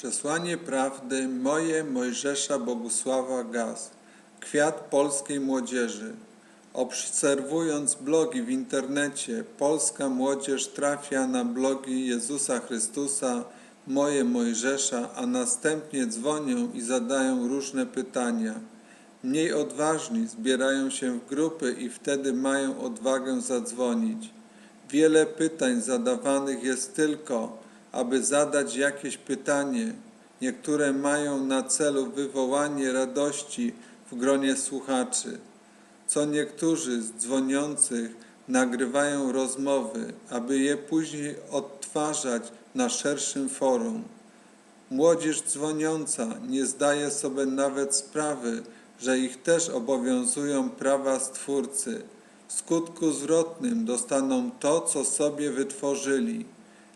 Przesłanie prawdy moje Mojżesza Bogusława Gaz, kwiat polskiej młodzieży. Obserwując blogi w internecie, polska młodzież trafia na blogi Jezusa Chrystusa, moje Mojżesza, a następnie dzwonią i zadają różne pytania. Mniej odważni zbierają się w grupy i wtedy mają odwagę zadzwonić. Wiele pytań zadawanych jest tylko, aby zadać jakieś pytanie. Niektóre mają na celu wywołanie radości w gronie słuchaczy. Co niektórzy z dzwoniących nagrywają rozmowy, aby je później odtwarzać na szerszym forum. Młodzież dzwoniąca nie zdaje sobie nawet sprawy, że ich też obowiązują prawa Stwórcy. W skutku zwrotnym dostaną to, co sobie wytworzyli.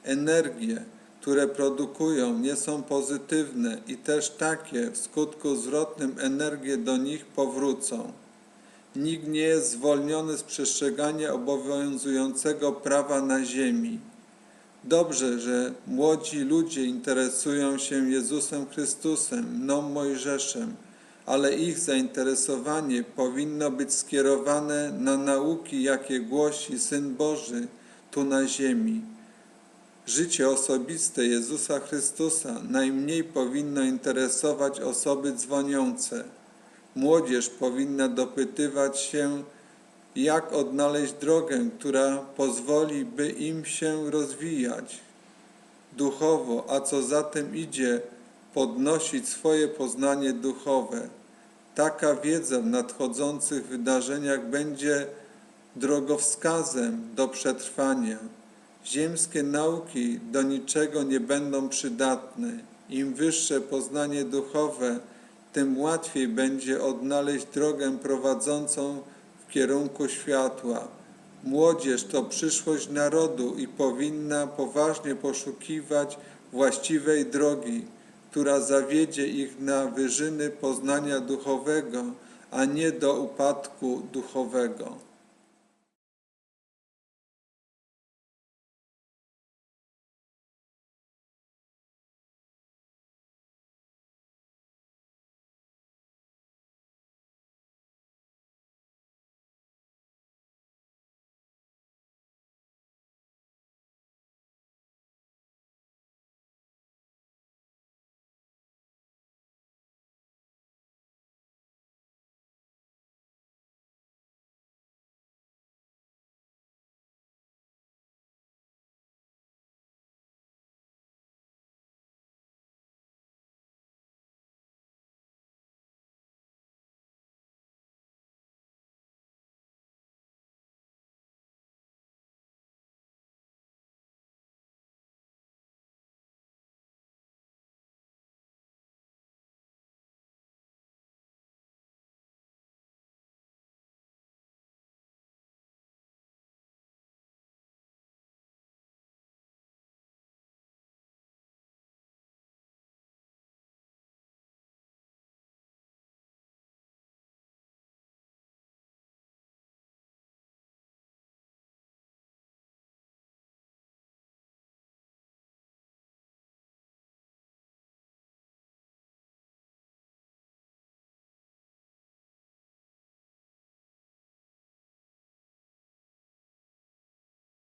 Energie, które produkują, nie są pozytywne i też takie w skutku zwrotnym energie do nich powrócą. Nikt nie jest zwolniony z przestrzegania obowiązującego prawa na ziemi. Dobrze, że młodzi ludzie interesują się Jezusem Chrystusem, mną Mojżeszem, ale ich zainteresowanie powinno być skierowane na nauki, jakie głosi Syn Boży tu na ziemi. Życie osobiste Jezusa Chrystusa najmniej powinno interesować osoby dzwoniące. Młodzież powinna dopytywać się, jak odnaleźć drogę, która pozwoli, by im się rozwijać duchowo, a co za tym idzie, podnosić swoje poznanie duchowe. Taka wiedza w nadchodzących wydarzeniach będzie drogowskazem do przetrwania. Ziemskie nauki do niczego nie będą przydatne. Im wyższe poznanie duchowe, tym łatwiej będzie odnaleźć drogę prowadzącą w kierunku światła. Młodzież to przyszłość narodu i powinna poważnie poszukiwać właściwej drogi, która zawiedzie ich na wyżyny poznania duchowego, a nie do upadku duchowego.